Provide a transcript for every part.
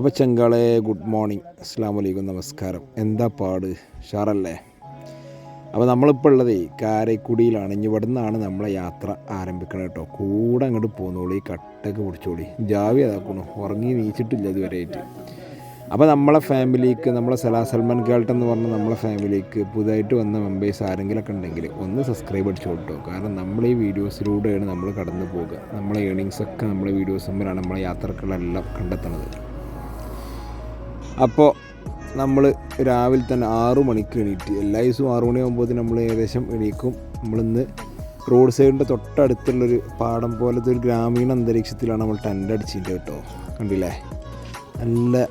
അപ്പോൾ ചെങ്കാളെ good morning അസ്സാം വലൈക്കും നമസ്കാരം. എന്താ പാട്? ഷാറല്ലേ അപ്പോൾ നമ്മളിപ്പോൾ ഉള്ളതേ കാരക്കുടിയിലാണ്. ഇനി ഇവിടെ നിന്നാണ് നമ്മളെ യാത്ര ആരംഭിക്കണത് കേട്ടോ. കൂടെ അങ്ങോട്ട് പോന്നോളി കട്ടൊക്കെ പിടിച്ചോളി. ജാവി അതാക്കണു. ഉറങ്ങി നീച്ചിട്ടില്ല ഇതുവരെയായിട്ട്. അപ്പോൾ നമ്മളെ ഫാമിലിക്ക് നമ്മളെ സലാ സൽമാൻ കേൾട്ട് എന്ന് പറഞ്ഞ നമ്മളെ ഫാമിലിക്ക് പുതുതായിട്ട് വന്ന മെമ്പേഴ്സ് ആരെങ്കിലുമൊക്കെ ഉണ്ടെങ്കിൽ ഒന്ന് സബ്സ്ക്രൈബ് അടിച്ചു കേട്ടോ. കാരണം നമ്മൾ ഈ വീഡിയോസിലൂടെയാണ് നമ്മൾ കടന്നു പോകുക നമ്മളെ ഏണിങ്സൊക്കെ നമ്മളെ വീഡിയോസ് മുമ്പിലാണ് നമ്മളെ യാത്രകളെല്ലാം കണ്ടെത്തുന്നത് അപ്പോൾ നമ്മൾ രാവിലെ തന്നെ ആറു മണിക്ക് എണീറ്റ് എല്ലാ ദിവസവും ആറു മണിയാകുമ്പോൾ നമ്മൾ ഏകദേശം എണീക്കും. നമ്മളിന്ന് റോഡ് സൈഡിന്റെ തൊട്ടടുത്തുള്ളൊരു പാടം പോലത്തെ ഒരു ഗ്രാമീണ അന്തരീക്ഷത്തിലാണ് നമ്മൾ ടെന്റ് അടിച്ചിട്ട് കേട്ടോ. കണ്ടില്ലേ? നല്ല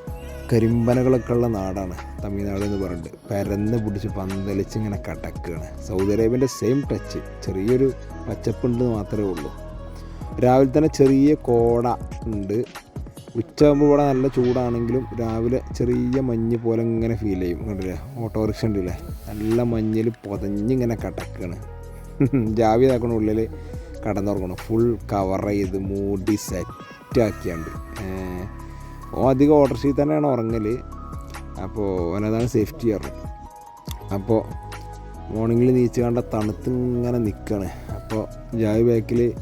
കരിമ്പനകളൊക്കെ ഉള്ള നാടാണ് തമിഴ്നാട് എന്ന് പറഞ്ഞിട്ട്. പരന്ന് പിടിച്ച് പന്തലിച്ച് ഇങ്ങനെ കടക്കുകയാണ് സൗദി അറേബ്യന്റെ സെയിം ടച്ച് ചെറിയൊരു പച്ചപ്പുണ്ട് മാത്രമേ ഉള്ളൂ. രാവിലെ തന്നെ ചെറിയ കോട ഉണ്ട്. ഉച്ചയാകുമ്പോൾ ഇവിടെ നല്ല ചൂടാണെങ്കിലും രാവിലെ ചെറിയ മഞ്ഞ് പോലെ ഇങ്ങനെ ഫീൽ ചെയ്യും. കണ്ടില്ലേ? ഓട്ടോറിക്ഷ ഉണ്ടല്ലേ? നല്ല മഞ്ഞിൽ പൊതഞ്ഞിങ്ങനെ കടക്കുകയാണ് ജാവി ഇതാക്കണ ഉള്ളിൽ കടന്നുറങ്ങണം. ഫുൾ കവർ ചെയ്ത് മൂടി സെറ്റാക്കിയാണ്ട് ഓ അധികം ഓട്ടോറിക്ഷയിൽ തന്നെയാണ് ഉറങ്ങൽ അപ്പോൾ അവനതാണ് സേഫ്റ്റി പറഞ്ഞു. അപ്പോൾ മോർണിംഗിൽ നീച്ച് കണ്ട തണുത്ത് ഇങ്ങനെ നിൽക്കുകയാണ് അപ്പോൾ ജാവി ബാക്കിൽ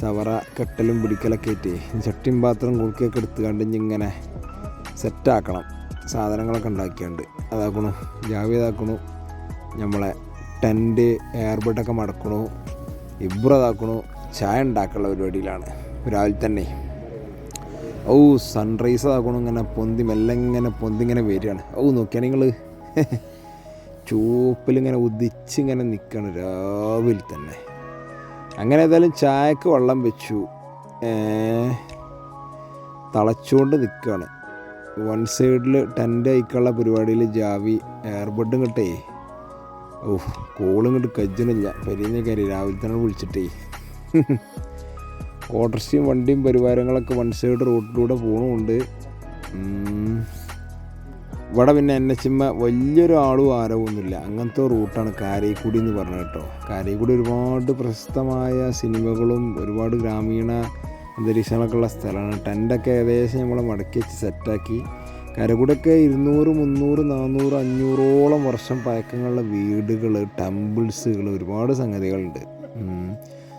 സവറ കെട്ടലും പിടിക്കലൊക്കെ ആയിട്ട് ചട്ടിയും പാത്രം കുറുക്കിയൊക്കെ എടുത്ത് കണ്ട് ഇങ്ങനെ സെറ്റാക്കണം. സാധനങ്ങളൊക്കെ ഉണ്ടാക്കിയുണ്ട്. അതാക്കണു ജാവി ഇതാക്കണു നമ്മളെ ടെന്റ് എയർബെഡൊക്കെ മടക്കണു ഇബ്രതാക്കണു ചായ ഉണ്ടാക്കാനുള്ള പരിപാടിയിലാണ്. രാവിലെ തന്നെ. ഓ സൺറൈസ് ആക്കണു ഇങ്ങനെ പൊന്തി മെല്ലെ ഇങ്ങനെ പൊന്തി ഇങ്ങനെ വരികയാണ്. ഓ നോക്കിയാൽ നിങ്ങൾ ചൂപ്പിലിങ്ങനെ ഉദിച്ചിങ്ങനെ നിൽക്കണം രാവിലെ തന്നെ. അങ്ങനെ ഏതായാലും ചായക്ക് വെള്ളം വെച്ചു. തളച്ചുകൊണ്ട് നിൽക്കുകയാണ് വൺ സൈഡിൽ ടെന്റ് ആയിക്കുള്ള പരിപാടിയിൽ ജാവി എയർബഡും കിട്ടേ ഓ കോളും കിട്ടും കജ്ജണില്ല. പെരിയ കാര്യം രാവിലെ തന്നെ വിളിച്ചിട്ടേ. ഓട്ടർസിയും വണ്ടിയും പരിവാരങ്ങളൊക്കെ വൺ സൈഡ് റോഡിലൂടെ പോകണമുണ്ട് ഇവിടെ പിന്നെ എൻ എച്ച് എമ്മ വലിയൊരു ആളും ആരവൊന്നുമില്ല. അങ്ങനത്തെ റൂട്ടാണ് കാരൈക്കുടി എന്ന് പറഞ്ഞത് കേട്ടോ. കാരൈക്കുടി ഒരുപാട് പ്രശസ്തമായ സിനിമകളും ഒരുപാട് ഗ്രാമീണ അന്തരീക്ഷങ്ങളൊക്കെ ഉള്ള സ്ഥലമാണ്. ടെന്റൊക്കെ ഏകദേശം നമ്മൾ മടക്കി വെച്ച് സെറ്റാക്കി. കരകുടൊക്കെ ഇരുന്നൂറ് മുന്നൂറ് നാനൂറ് അഞ്ഞൂറോളം വർഷം പഴക്കങ്ങളുള്ള വീടുകൾ ടെമ്പിൾസുകൾ ഒരുപാട് സംഗതികളുണ്ട്.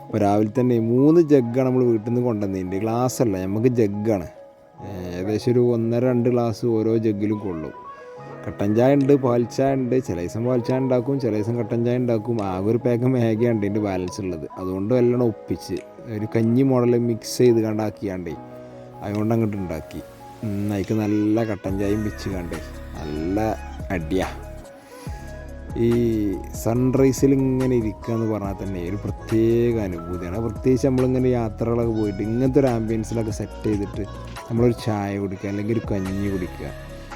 അപ്പോൾ രാവിലെ തന്നെ മൂന്ന് ജഗ്ഗാണ് നമ്മൾ വീട്ടിൽ നിന്ന് കൊണ്ടുവന്നതിന്റെ ഗ്ലാസ് അല്ല നമുക്ക് ജഗ്ഗാണ്. ഏകദേശം ഒരു ഒന്നര രണ്ട് ഗ്ലാസ് ഓരോ ജഗ്ഗിലും കൊള്ളും. കട്ടൻ ചായ ഉണ്ട് പാൽ ചായ ഉണ്ട്. ചില ദിവസം പാൽ ചായ ഉണ്ടാക്കും ചില ദിവസം കട്ടൻ ചായ ഉണ്ടാക്കും. ആകെ ഒരു പാക്ക് മേഗയാണ് ഇതിന്റെ ബാലൻസ് ഉള്ളത്. അതുകൊണ്ട് എല്ലാം ഒപ്പിച്ച് ഒരു കഞ്ഞി മോഡൽ മിക്സ് ചെയ്ത് കണ്ടാക്കിയാണ്ടേ അതുകൊണ്ട് അങ്ങോട്ട് ഉണ്ടാക്കി. അതിക്ക് നല്ല കട്ടൻ ചായയും വെച്ച് കണ്ടേ നല്ല അടിയാ. ഈ സൺറൈസിൽ ഇങ്ങനെ ഇരിക്കുക എന്ന് പറഞ്ഞാൽ തന്നെ ഒരു പ്രത്യേക അനുഭൂതിയാണ്. പ്രത്യേകിച്ച് നമ്മളിങ്ങനെ യാത്രകളൊക്കെ പോയിട്ട് ഇങ്ങനത്തെ ഒരു ആംബിയൻസിലൊക്കെ സെറ്റ് ചെയ്തിട്ട് നമ്മളൊരു ചായ കുടിക്കുക അല്ലെങ്കിൽ ഒരു കഞ്ഞി കുടിക്കുക.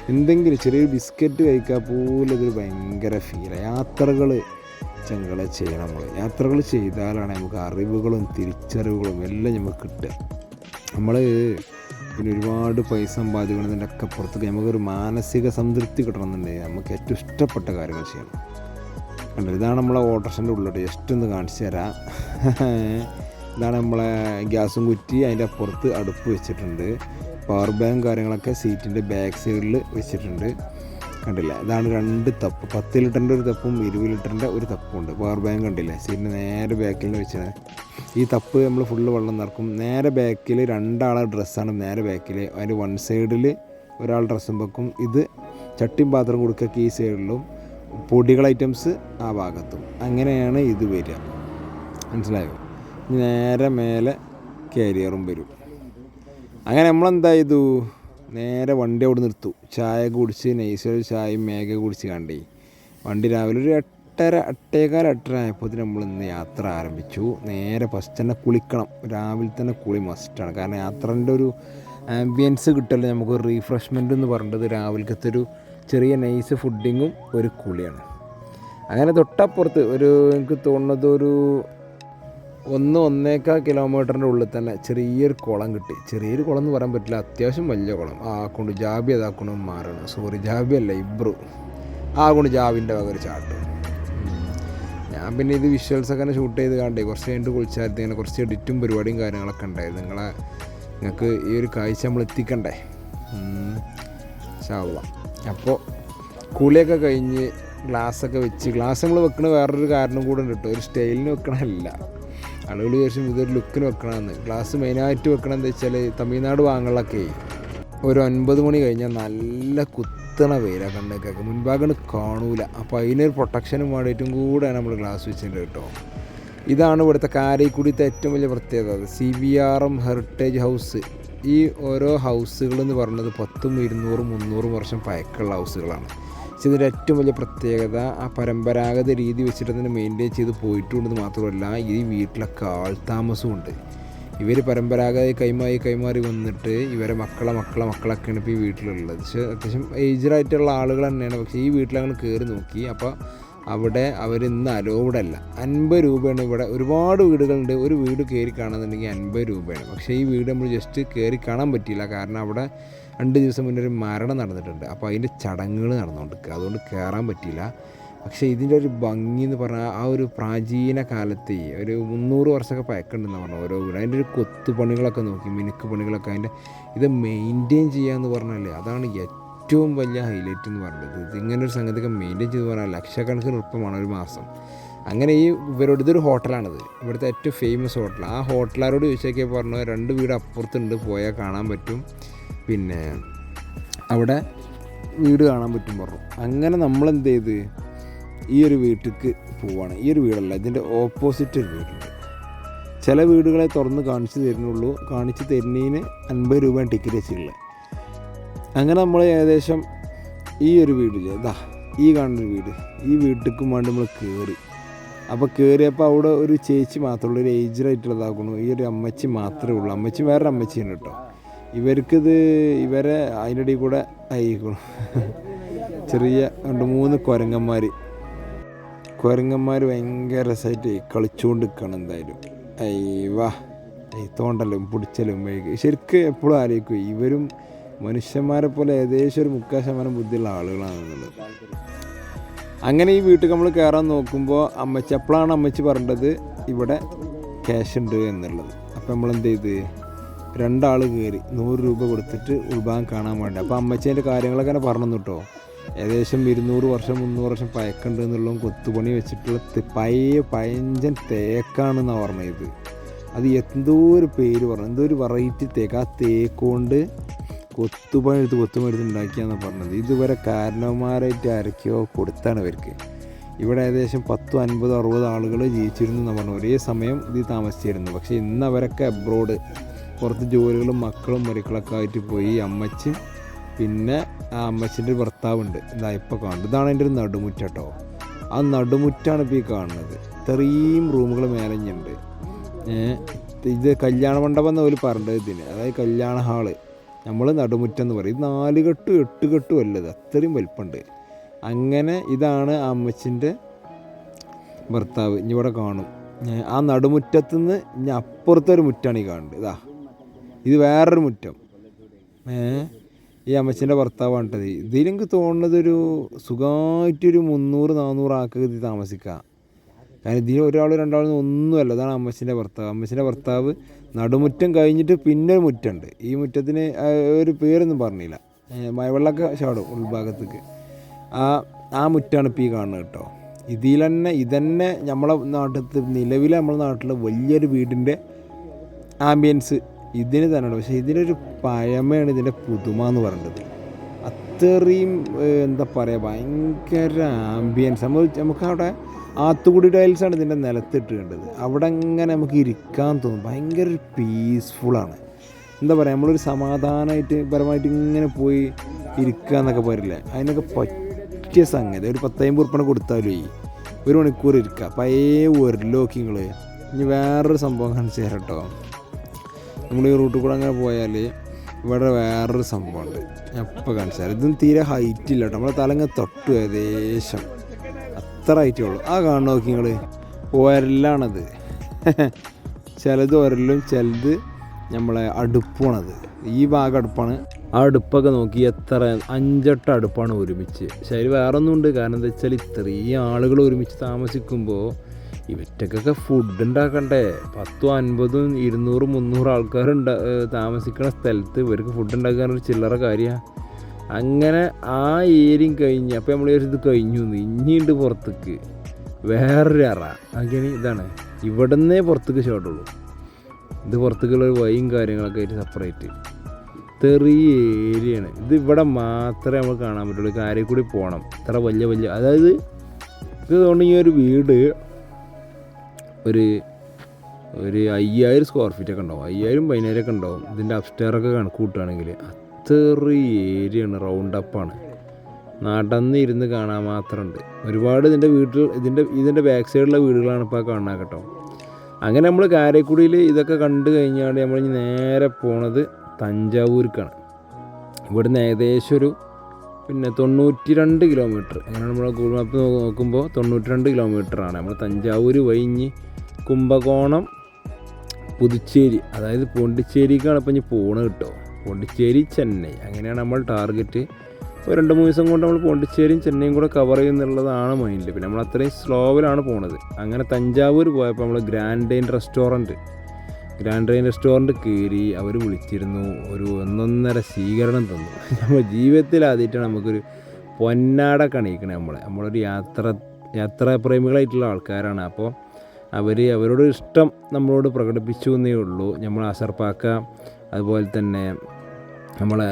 എന്തെങ്കിലും ചെറിയൊരു ബിസ്ക്കറ്റ് കഴിക്കുക പോലും ഇതൊരു ഭയങ്കര ഫീലാണ് യാത്രകൾ ചങ്ങളെ ചെയ്യണം നമ്മൾ യാത്രകൾ ചെയ്താലാണ് നമുക്ക് അറിവുകളും തിരിച്ചറിവുകളും എല്ലാം നമുക്ക് കിട്ടുക. നമ്മൾ പിന്നെ ഒരുപാട് പൈസ സമ്പാദിക്കണതിന്റെ ഒക്കെ പുറത്തേക്ക് നമുക്കൊരു മാനസിക സംതൃപ്തി കിട്ടണമെന്നുണ്ടെങ്കിൽ നമുക്ക് ഏറ്റവും ഇഷ്ടപ്പെട്ട കാര്യങ്ങൾ ചെയ്യണം. കണ്ടോ? ഇതാണ് നമ്മളെ ഓട്ടർഷന്റെ ഉള്ളിലോട്ട്. ജസ്റ്റ് ഒന്ന് കാണിച്ചു തരാം. ഇതാണ് നമ്മളെ ഗ്യാസും കുറ്റി അതിന്റെ അപ്പുറത്ത് അടുപ്പ് വെച്ചിട്ടുണ്ട്. പവർ ബാങ്ക് കാര്യങ്ങളൊക്കെ സീറ്റിന്റെ ബാക്ക് സൈഡിൽ വെച്ചിട്ടുണ്ട്. കണ്ടില്ല? ഇതാണ് രണ്ട് തപ്പ്. പത്ത് ലിറ്ററിന്റെ ഒരു തപ്പും ഇരുപത് ലിറ്ററിന്റെ ഒരു തപ്പും ഉണ്ട്. പവർ ബാങ്ക് കണ്ടില്ലേ? സീറ്റിന്റെ നേരെ ബാക്കിൽ വെച്ചത് ഈ തപ്പ് നമ്മൾ ഫുള്ള് വെള്ളം നിറക്കും. നേരെ ബാക്കിൽ രണ്ടാളെ ഡ്രസ്സാണ് നേരെ ബാക്കിൽ അതിന്റെ വൺ സൈഡിൽ ഒരാൾ ഡ്രസ്സും വെക്കും. ഇത് ചട്ടിയും പാത്രം കൊടുക്കുക ഈ സൈഡിലും പൊടികൾ ഐറ്റംസ് ആ ഭാഗത്തും. അങ്ങനെയാണ് ഇത് വരിക. മനസ്സിലായോ? നേരെ മേലെ കാരിയറും വരും. അങ്ങനെ നമ്മളെന്താ ചെയ്തു? നേരെ വണ്ടി അവിടെ നിർത്തു. ചായ കുടിച്ച് നൈസൊരു ചായയും മേഘ കുടിച്ച് കണ്ടി. വണ്ടി രാവിലെ ഒരു എട്ടര എട്ടേകാൽ എട്ടര ആയപ്പോൾ നമ്മൾ ഇന്ന് യാത്ര ആരംഭിച്ചു. നേരെ ഫസ്റ്റ് തന്നെ കുളിക്കണം. രാവിലെ തന്നെ കുളി മസ്റ്റാണ് കാരണം യാത്രന്റെ ഒരു ആംബിയൻസ് കിട്ടല്ലോ? നമുക്ക് റീഫ്രഷ്മെന്റ് എന്ന് പറഞ്ഞത് രാവിലത്തെ ഒരു ചെറിയ നൈസ് ഫുഡിങ്ങും ഒരു കുളിയാണ്. അങ്ങനെ തൊട്ടപ്പുറത്ത് ഒരു എനിക്ക് തോന്നുന്നത് ഒരു ഒന്ന് ഒന്നേക്കാൽ കിലോമീറ്ററിന്റെ ഉള്ളിൽ തന്നെ ചെറിയൊരു കുളം കിട്ടി. ചെറിയൊരു കുളം എന്ന് പറയാൻ പറ്റില്ല അത്യാവശ്യം വലിയ കുളം. ആ കൊണ്ട് ജാബി അതാക്കണം മാറണം. സോറി ജാബി അല്ല ഇബ്രു. ആ കൊണ്ട് ജാബിന്റെ വക ഒരു ചാട്ടം. ഞാൻ പിന്നെ ഇത് വിഷ്വൽസൊക്കെ തന്നെ ഷൂട്ട് ചെയ്ത് കണ്ടേ കുറച്ച് കഴിഞ്ഞിട്ട് കുളിച്ചായിരുന്നു ഇങ്ങനെ കുറച്ച് എഡിറ്റും പരിപാടിയും കാര്യങ്ങളൊക്കെ ഉണ്ടായിരുന്നു. നിങ്ങളെ നിങ്ങൾക്ക് ഈ ഒരു കാഴ്ച നമ്മൾ എത്തിക്കണ്ടേ? ശാവ അപ്പോൾ കുളിയൊക്കെ കഴിഞ്ഞ് ഗ്ലാസ്സൊക്കെ വെച്ച് ഗ്ലാസ് നമ്മൾ വെക്കണ വേറൊരു കാരണം കൂടെ ഉണ്ട് കേട്ടോ. ഒരു സ്റ്റൈലിന് വെക്കണമല്ല ആളുകൾ വിചാരിച്ചും ഇതൊരു ലുക്കിന് വെക്കണമെന്ന് ഗ്ലാസ് മെയിനായിട്ട് വെക്കണം എന്താ വെച്ചാൽ തമിഴ്നാട് വാങ്ങലൊക്കെ ഒരു ഒൻപത് മണി കഴിഞ്ഞാൽ നല്ല കുത്തണ വെയിലാണ് കണ്ണൊക്കെ മുൻഭാഗം കാണൂല. അപ്പോൾ അതിനൊരു പ്രൊട്ടക്ഷനും വേണ്ടിയിട്ടും കൂടെയാണ് നമ്മൾ ഗ്ലാസ് വെച്ചിട്ടുണ്ട് കേട്ടോ. ഇതാണ് ഇവിടുത്തെ കാരൈക്കുടിത്തെ ഏറ്റവും വലിയ പ്രത്യേകത. C B R M heritage house ഈ ഓരോ ഹൗസുകളെന്ന് പറയുന്നത് പത്തും ഇരുന്നൂറും മുന്നൂറും വർഷം പഴക്കമുള്ള ഹൗസുകളാണ് പക്ഷേ ഇതിന്റെ ഏറ്റവും വലിയ പ്രത്യേകത ആ പരമ്പരാഗത രീതി വെച്ചിട്ട് തന്നെ മെയിന്റെയിൻ ചെയ്ത് പോയിട്ടുണ്ടെന്ന് മാത്രമല്ല ഈ വീട്ടിലൊക്കെ ആൾതാമസമുണ്ട്. ഇവർ പരമ്പരാഗത കൈമാറി കൈമാറി വന്നിട്ട് ഇവരെ മക്കളെ മക്കളെ മക്കളൊക്കെയാണ് ഇപ്പോൾ ഈ വീട്ടിലുള്ളത്. പക്ഷേ അത്യാവശ്യം ഏജ്ഡായിട്ടുള്ള ആളുകൾ തന്നെയാണ്. പക്ഷേ ഈ വീട്ടിലങ്ങനെ കയറി നോക്കി. അപ്പോൾ അവിടെ അവരിന്ന് അലോവ്ഡ് അല്ല അൻപത് രൂപയാണ് ഇവിടെ. ഒരുപാട് വീടുകളുണ്ട്. ഒരു വീട് കയറി കാണുന്നുണ്ടെങ്കിൽ അൻപത് രൂപയാണ്. പക്ഷേ ഈ വീട് നമ്മൾ ജസ്റ്റ് കയറി കാണാൻ പറ്റിയില്ല. കാരണം അവിടെ രണ്ട് ദിവസം മുന്നേ ഒരു മരണം നടന്നിട്ടുണ്ട്. അപ്പോൾ അതിന്റെ ചടങ്ങുകൾ നടന്നുകൊണ്ടിരിക്കുക. അതുകൊണ്ട് കയറാൻ പറ്റിയില്ല. പക്ഷേ ഇതിന്റെ ഒരു ഭംഗി എന്ന് പറഞ്ഞാൽ ആ ഒരു പ്രാചീന കാലത്തെ ഒരു മുന്നൂറ് വർഷമൊക്കെ പഴക്കമുണ്ടെന്ന് പറഞ്ഞു ഓരോ വീട്. അതിന്റെ ഒരു കൊത്തുപണികളൊക്കെ നോക്കി മിനുക്ക് പണികളൊക്കെ അതിന്റെ ഇത് മെയിന്റെയിൻ ചെയ്യുക എന്ന് പറഞ്ഞാൽ അതാണ് ഏറ്റവും വലിയ ഹൈലൈറ്റ് എന്ന് പറയുന്നത് ഇത് ഇങ്ങനൊരു ഒരു സംഗതിയൊക്കെ മെയിന്റെയിൻ ചെയ്ത് പറഞ്ഞാൽ ലക്ഷക്കണക്കിന് ഉറപ്പമാണ് ഒരു മാസം. അങ്ങനെ ഈ ഇവരോട് ഇതൊരു ഹോട്ടലാണിത്. ഇവിടുത്തെ ഏറ്റവും ഫേമസ് ഹോട്ടൽ ആ ഹോട്ടലാരോട് ചോദിച്ചൊക്കെ പറഞ്ഞു രണ്ട് വീട് അപ്പുറത്തുണ്ട് പോയാൽ കാണാൻ പറ്റും. പിന്നെ അവിടെ വീട് കാണാൻ പറ്റും പറഞ്ഞു. അങ്ങനെ നമ്മൾ എന്ത് ചെയ്ത്? ഈ ഒരു വീട്ടിലേക്ക് പോവാണ്. ഈ ഒരു വീടല്ല ഇതിന്റെ ഓപ്പോസിറ്റ് ഒരു വീടുണ്ട് ചില വീടുകളെ തുറന്ന് കാണിച്ചു തരുന്നുള്ളൂ. കാണിച്ച് തരുന്നതിന് അൻപത് രൂപയാണ് ടിക്കറ്റ് വെച്ചിട്ടുള്ളത്. അങ്ങനെ നമ്മൾ ഏകദേശം ഈ ഒരു വീടില്ലേ ഇതാ ഈ കാണുന്നൊരു വീട്. ഈ വീട്ടിലേക്കും വേണ്ടി നമ്മൾ കയറി അപ്പോൾ കയറിയപ്പോൾ അവിടെ ഒരു ചേച്ചി മാത്രമേ ഉള്ളൂ ഒരു ഏജ്ഡായിട്ടുള്ളതാക്കണു ഈ ഒരു അമ്മച്ചി മാത്രമേ ഉള്ളൂ. അമ്മച്ചി വേറൊരു അമ്മച്ചിയാണ് കേട്ടോ. ഇവർക്കിത് ഇവരെ അതിന്റെ ഇടയിൽ കൂടെ അയക്കണം ചെറിയ രണ്ട് മൂന്ന് കുരങ്ങന്മാർ കുരങ്ങന്മാർ ഭയങ്കര രസമായിട്ട് കളിച്ചുകൊണ്ട് നിൽക്കണം എന്തായാലും. അയ്യവാ തോണ്ടലും പിടിച്ചലും ശരിക്കും എപ്പോഴും ആലോചിക്കും ഇവരും മനുഷ്യന്മാരെ പോലെ ഏകദേശം ഒരു മുക്കാൽ ശതമാനം ബുദ്ധിയുള്ള ആളുകളാണെന്നുള്ളത്. അങ്ങനെ ഈ വീട്ടിൽ നമ്മൾ കയറാൻ നോക്കുമ്പോൾ അമ്മച്ചി അപ്പോഴാണ് അമ്മച്ചി പറഞ്ഞത് ഇവിടെ ക്യാഷ് ഉണ്ട് എന്നുള്ളത്. അപ്പോൾ നമ്മൾ എന്ത് ചെയ്ത്? രണ്ടാൾ കയറി നൂറ് രൂപ കൊടുത്തിട്ട് ഉൾഭാഗം കാണാൻ വേണ്ടി. അപ്പോൾ അമ്മച്ചേന്റെ കാര്യങ്ങളൊക്കെ തന്നെ പറഞ്ഞു കേട്ടോ. ഏകദേശം ഇരുന്നൂറ് വർഷം മുന്നൂറ് വർഷം പയക്കുണ്ട് എന്നുള്ളതും കൊത്തുപണി വെച്ചിട്ടുള്ള പയ്യ പഴയ പഴഞ്ചൻ തേക്കാണെന്നാണ് പറഞ്ഞത് അത് എന്തോ ഒരു പേര് പറഞ്ഞു എന്തോ ഒരു വെറൈറ്റി തേക്ക്. ആ തേക്ക് കൊണ്ട് കൊത്തുപണി എടുത്ത് കൊത്തുപണി എടുത്ത് ഉണ്ടാക്കിയാന്ന് പറഞ്ഞത്. ഇതുവരെ കാരണവന്മാരായിട്ട് ആരൊക്കെയോ കൊടുത്താണ് ഇവർക്ക്. ഇവിടെ ഏകദേശം പത്തും അൻപതോ അറുപതോ ആളുകൾ ജീവിച്ചിരുന്നു എന്ന് പറഞ്ഞു ഒരേ സമയം ഇത് താമസിച്ചിരുന്നു. പക്ഷേ ഇന്ന് അവരൊക്കെ അബ്രോഡ് പുറത്ത് ജോലികളും മക്കളും മരുക്കളൊക്കെ ആയിട്ട് പോയി അമ്മച്ചി പിന്നെ ആ അമ്മച്ചിന്റെ ഭർത്താവുണ്ട്. ഇതാ ഇപ്പോൾ കാണുന്നത്. ഇതാണ് എന്റെ ഒരു നടുമുറ്റട്ടോ. ആ നടുമുറ്റാണ് ഇപ്പോൾ ഈ കാണുന്നത്. ഇത്രയും റൂമുകൾ മേലഞ്ഞുണ്ട്. ഇത് കല്യാണ മണ്ഡപം എന്ന് പോലും പറഞ്ഞത് ഇതിന്. അതായത് കല്യാണ ഹാൾ. നമ്മൾ നടുമുറ്റം എന്ന് പറയും. ഇത് നാല് കെട്ടും എട്ട് കെട്ടും അല്ലത് അത്രയും വലിപ്പമുണ്ട് അങ്ങനെ ഇതാണ് അമ്മച്ചിന്റെ ഭർത്താവ്. ഇനി ഇവിടെ കാണും. ആ നടുമുറ്റത്തുനിന്ന് ഇനി അപ്പുറത്തൊരു മുറ്റാണ് ഈ കാണുന്നത്. ഇതാ. ഇത് വേറൊരു മുറ്റം. ഈ അമ്മച്ചിന്റെ ഭർത്താവാണ് കേട്ടത്. ഇതിലെനിക്ക് തോന്നുന്നതൊരു സുഖമായിട്ടൊരു മുന്നൂറ് നാന്നൂറ് ആക്കി ഇത് താമസിക്കാം. കാരണം ഇതിൽ ഒരാൾ രണ്ടാളൊന്നും ഒന്നുമല്ല. അതാണ് അമ്മച്ചിന്റെ ഭർത്താവ്. അമ്മച്ചിന്റെ ഭർത്താവ് നടുമുറ്റം കഴിഞ്ഞിട്ട് പിന്നെ മുറ്റുണ്ട്. ഈ മുറ്റത്തിന് ഒരു പേരൊന്നും പറഞ്ഞില്ല. മഴവെള്ളമൊക്കെ ചാടും ഉൾഭാഗത്തേക്ക്. ആ ആ മുറ്റാണ് ഇപ്പോൾ ഈ കാണുന്നത് കേട്ടോ. ഇതിൽ തന്നെ ഇതന്നെ നമ്മളെ നാട്ടിൽ നിലവിലെ നമ്മളെ നാട്ടിൽ വലിയൊരു വീടിന്റെ ആംബിയൻസ് ഇതിന് തന്നെയാണ്. പക്ഷേ ഇതിനൊരു പഴമയാണ് ഇതിന്റെ പുതുമ എന്ന് പറയുന്നത്. അത്രയും എന്താ പറയുക ഭയങ്കര ആംബിയൻസ് നമ്മൾ നമുക്ക് അവിടെ ആത്തുകുടി ടൈൽസാണ് ഇതിന്റെ നിലത്തിട്ടുള്ളത് അവിടെ അങ്ങനെ നമുക്ക് ഇരിക്കാൻ തോന്നും. ഭയങ്കര ഒരു പീസ്ഫുള്ളാണ് എന്താ പറയുക നമ്മളൊരു സമാധാനമായിട്ട് പരമായിട്ട് ഇങ്ങനെ പോയി ഇരിക്കുക എന്നൊക്കെ പറയില്ല? അതിനൊക്കെ പറ്റിയ സംഗതി. ഒരു പത്തമ്പത് ഉറുപ്പണ കൊടുത്താലേ ഒരു മണിക്കൂർ ഇരിക്കുക പഴയ ഉരലോക്കി നിങ്ങൾ ഇനി വേറൊരു സംഭവം കാണിച്ചു തരാം കേട്ടോ. നമ്മൾ ഈ റൂട്ടിൽ കൂടെ അങ്ങനെ പോയാൽ ഇവിടെ വേറൊരു സംഭവമുണ്ട് ഞാൻ ഇപ്പോൾ കാണിച്ചു തരാം. ഇതും തീരെ ഹൈറ്റ് ഇല്ല കേട്ടോ. നമ്മളെ തലങ്ങ തൊട്ടു ഏകദേശം. അത്ര ഐറ്റേ ഉള്ളൂ ആ കാണുന്ന നോക്കി നിങ്ങൾ ഒരലാണത് ചിലത് ഒരലും ചിലത് നമ്മളെ അടുപ്പാണത് ഈ ഭാഗം അടുപ്പാണ്. ആ അടുപ്പൊക്കെ നോക്കി എത്ര അഞ്ചെട്ട് അടുപ്പാണ് ഒരുമിച്ച്. ശരി അതിൽ വേറെ ഒന്നും ഉണ്ട് കാരണം എന്താ വെച്ചാൽ ഇത്രയും ആളുകൾ ഒരുമിച്ച് താമസിക്കുമ്പോൾ ഇവറ്റക്കൊക്കെ ഫുഡ് ഉണ്ടാക്കണ്ടേ? പത്തും അൻപതും ഇരുന്നൂറും മുന്നൂറും ആൾക്കാരുണ്ടാ താമസിക്കുന്ന സ്ഥലത്ത് ഇവർക്ക് ഫുഡ് ഉണ്ടാക്കാൻ ഒരു ചില്ലറ കാര്യമാണ് അങ്ങനെ ആ ഏരിയും കഴിഞ്ഞ് അപ്പോൾ നമ്മൾ ഇത് കഴിഞ്ഞു. ഇനിയുണ്ട് പുറത്തേക്ക്. വേറൊരു അറ. അങ്ങനെ ഇതാണ്. ഇവിടുന്നേ പുറത്തേക്ക് ഷോട്ടുള്ളൂ ഇത് പുറത്തേക്കുള്ള ഒരു വഴിയും കാര്യങ്ങളൊക്കെ ആയിട്ട് സെപ്പറേറ്റ് ചെറിയ ഏരിയയാണ് ഇത് ഇവിടെ മാത്രമേ നമ്മൾ കാണാൻ പറ്റുള്ളൂ. കാര്യം കൂടി പോകണം ഇത്ര വലിയ വലിയ അതായത് ഇത് തോന്നുന്നു ഈ ഒരു വീട് ഒരു ഒരു അയ്യായിരം സ്ക്വയർ ഫീറ്റ് ഒക്കെ ഉണ്ടാവും. അയ്യായിരം പതിനായിരം ഒക്കെ ഉണ്ടാവും. ഇതിന്റെ അപ്സ്റ്റെയറൊക്കെ കണക്ക് കൂട്ടുകയാണെങ്കിൽ അത്ര ഏരിയയാണ് റൗണ്ട് അപ്പാണ് നടന്നിരുന്ന് കാണാൻ മാത്രമുണ്ട്. ഒരുപാട് ഇതിന്റെ വീട്ടിൽ ഇതിന്റെ ഇതിന്റെ ബാക്ക് സൈഡിലുള്ള വീടുകളാണ് ഇപ്പോൾ കാണുന്നത് കേട്ടോ. അങ്ങനെ നമ്മൾ കാരക്കുടിയിൽ ഇതൊക്കെ കണ്ടു കഴിഞ്ഞാൽ നമ്മൾ ഇനി നേരെ പോണത് തഞ്ചാവൂർക്കാണ്. ഇവിടുന്ന് ഏകദേശം ഒരു പിന്നെ തൊണ്ണൂറ്റി രണ്ട് കിലോമീറ്റർ അങ്ങനെ നമ്മൾ ഗൂഗിൾ മാപ്പ് നോക്കുമ്പോൾ തൊണ്ണൂറ്റി രണ്ട് കിലോമീറ്ററാണ് നമ്മൾ തഞ്ചാവൂർ വഴിഞ്ഞ് കുംഭകോണം പുതുച്ചേരി അതായത് പോണ്ടിച്ചേരിക്കാണ് ഇപ്പം ഇനി പോണത് കേട്ടോ. പോണ്ടിച്ചേരി ചെന്നൈ. അങ്ങനെയാണ് നമ്മൾ ടാർഗറ്റ് ഒരു രണ്ട് മൂന്ന് ദിവസം കൊണ്ട് നമ്മൾ പോണ്ടിച്ചേരിയും ചെന്നൈയും കൂടെ കവർ ചെയ്യുന്നുള്ളതാണ് മൈൻഡ് പിന്നെ നമ്മൾ അത്രയും സ്ലോവിലാണ് പോണത്. അങ്ങനെ തഞ്ചാവൂർ പോയപ്പോൾ നമ്മൾ grand restaurant grand dine restaurant കയറി അവർ വിളിച്ചിരുന്നു. ഒരു ഒന്നൊന്നര സ്വീകരണം തന്നു. നമ്മൾ ജീവിതത്തിൽ ആദ്യമായിട്ടാണ് നമുക്കൊരു പൊന്നാട കണിയിക്കണേ നമ്മളെ. നമ്മളൊരു യാത്ര യാത്രാ പ്രേമികളായിട്ടുള്ള ആൾക്കാരാണ്. അപ്പോൾ അവർ അവരോട് ഇഷ്ടം നമ്മളോട് പ്രകടിപ്പിച്ചു എന്നേ ഉള്ളൂ. നമ്മൾ അസർപ്പാക്ക അതുപോലെ തന്നെ നമ്മളെ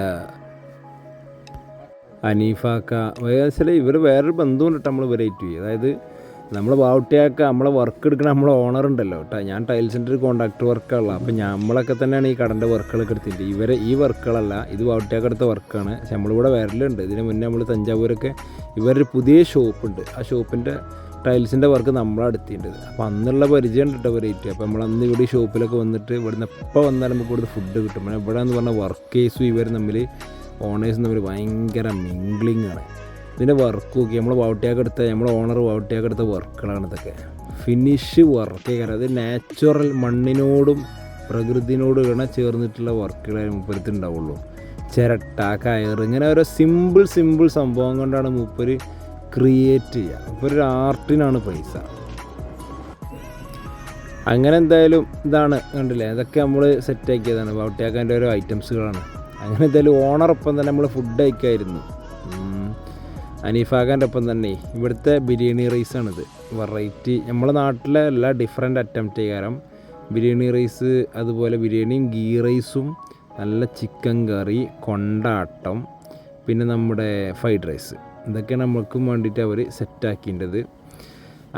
അനീഫാക്ക ചില ഇവർ വേറൊരു ബന്ധവും ഇട്ട് നമ്മൾ വെറൈറ്റി അതായത് നമ്മൾ ബാവുട്ടിയാക്ക നമ്മളെ വർക്ക് എടുക്കണ നമ്മളെ ഓണർ ഉണ്ടല്ലോ. കേട്ടോ ഞാൻ ടൈൽസിന്റെ ഒരു കോൺട്രാക്ട് വർക്കുള്ള അപ്പോൾ നമ്മളൊക്കെ തന്നെയാണ് ഈ കടന്റെ വർക്കുകളൊക്കെ എടുത്തിട്ട് ഇവരെ ഈ വർക്കുകളല്ല ഇത് ബാവുട്ടിയാക്ക എടുത്ത വർക്കാണ് പക്ഷെ നമ്മളിവിടെ വരലുണ്ട്. ഇതിന് മുന്നേ നമ്മൾ തഞ്ചാവൂരൊക്കെ ഇവരൊരു പുതിയ ഷോപ്പുണ്ട് ആ ഷോപ്പിന്റെ ടൈൽസിന്റെ വർക്ക് നമ്മളെ അടുത്തിട്ടുണ്ട് അപ്പോൾ അന്നുള്ള പരിചയം ഉണ്ട് കേട്ടോ വെറൈറ്റി അപ്പോൾ നമ്മൾ അന്ന് ഇവിടെ ഷോപ്പിലൊക്കെ വന്നിട്ട് ഇവിടുന്ന് എപ്പോൾ വന്നാലും നമുക്ക് ഇവിടുന്ന് ഫുഡ് കിട്ടും. പിന്നെ ഇവിടെ എന്ന് പറഞ്ഞാൽ വർക്കേഴ്സും ഇവർ തമ്മിൽ ഓണേഴ്സ് തമ്മിൽ ഭയങ്കര മിംഗ്ലിംഗ് ആണ്. ഇതിന്റെ വർക്ക് നോക്കി നമ്മൾ വൗട്ടിയാക്ക് എടുത്ത നമ്മൾ ഓണർ വൗട്ടിയാക്ക് എടുത്ത വർക്കുകളാണ് ഇതൊക്കെ. ഫിനിഷ് വർക്ക് കാരണം അത് നാച്ചുറൽ മണ്ണിനോടും പ്രകൃതിനോടും ഇണ ചേർന്നിട്ടുള്ള വർക്കുകളെ മൂപ്പരത്ത് ഉണ്ടാവുള്ളൂ ചിരട്ട കയർ ഇങ്ങനെ ഓരോ സിമ്പിൾ സിമ്പിൾ സംഭവം കൊണ്ടാണ് മൂപ്പര് ക്രിയേറ്റ് ചെയ്യുക. ഇപ്പോൾ ഒരു ആർട്ടിനാണ് പൈസ. അങ്ങനെ എന്തായാലും ഇതാണ് കണ്ടില്ലേ? അതൊക്കെ നമ്മൾ സെറ്റാക്കിയതാണ് ബൗട്ടിയാക്കാന്റെ ഓരോ ഐറ്റംസുകളാണ് അങ്ങനെ എന്തായാലും ഓണറൊപ്പം തന്നെ നമ്മൾ ഫുഡ് കഴിക്കായിരുന്നു. അനീഫാഖാന്റെ ഒപ്പം തന്നെ. ഇവിടുത്തെ ബിരിയാണി റൈസാണിത് വെറൈറ്റി നമ്മളെ നാട്ടിലെ എല്ലാ ഡിഫറെന്റ് അറ്റംപ്റ്റ് ചെയ്യാറും ബിരിയാണി റൈസ് അതുപോലെ ബിരിയാണിയും ഗീ റൈസും നല്ല ചിക്കൻ കറി കൊണ്ടാട്ടം പിന്നെ നമ്മുടെ ഫ്രൈഡ് റൈസ് ഇതൊക്കെ നമ്മൾക്കും വേണ്ടിയിട്ട് അവർ സെറ്റാക്കിയിട്ടത്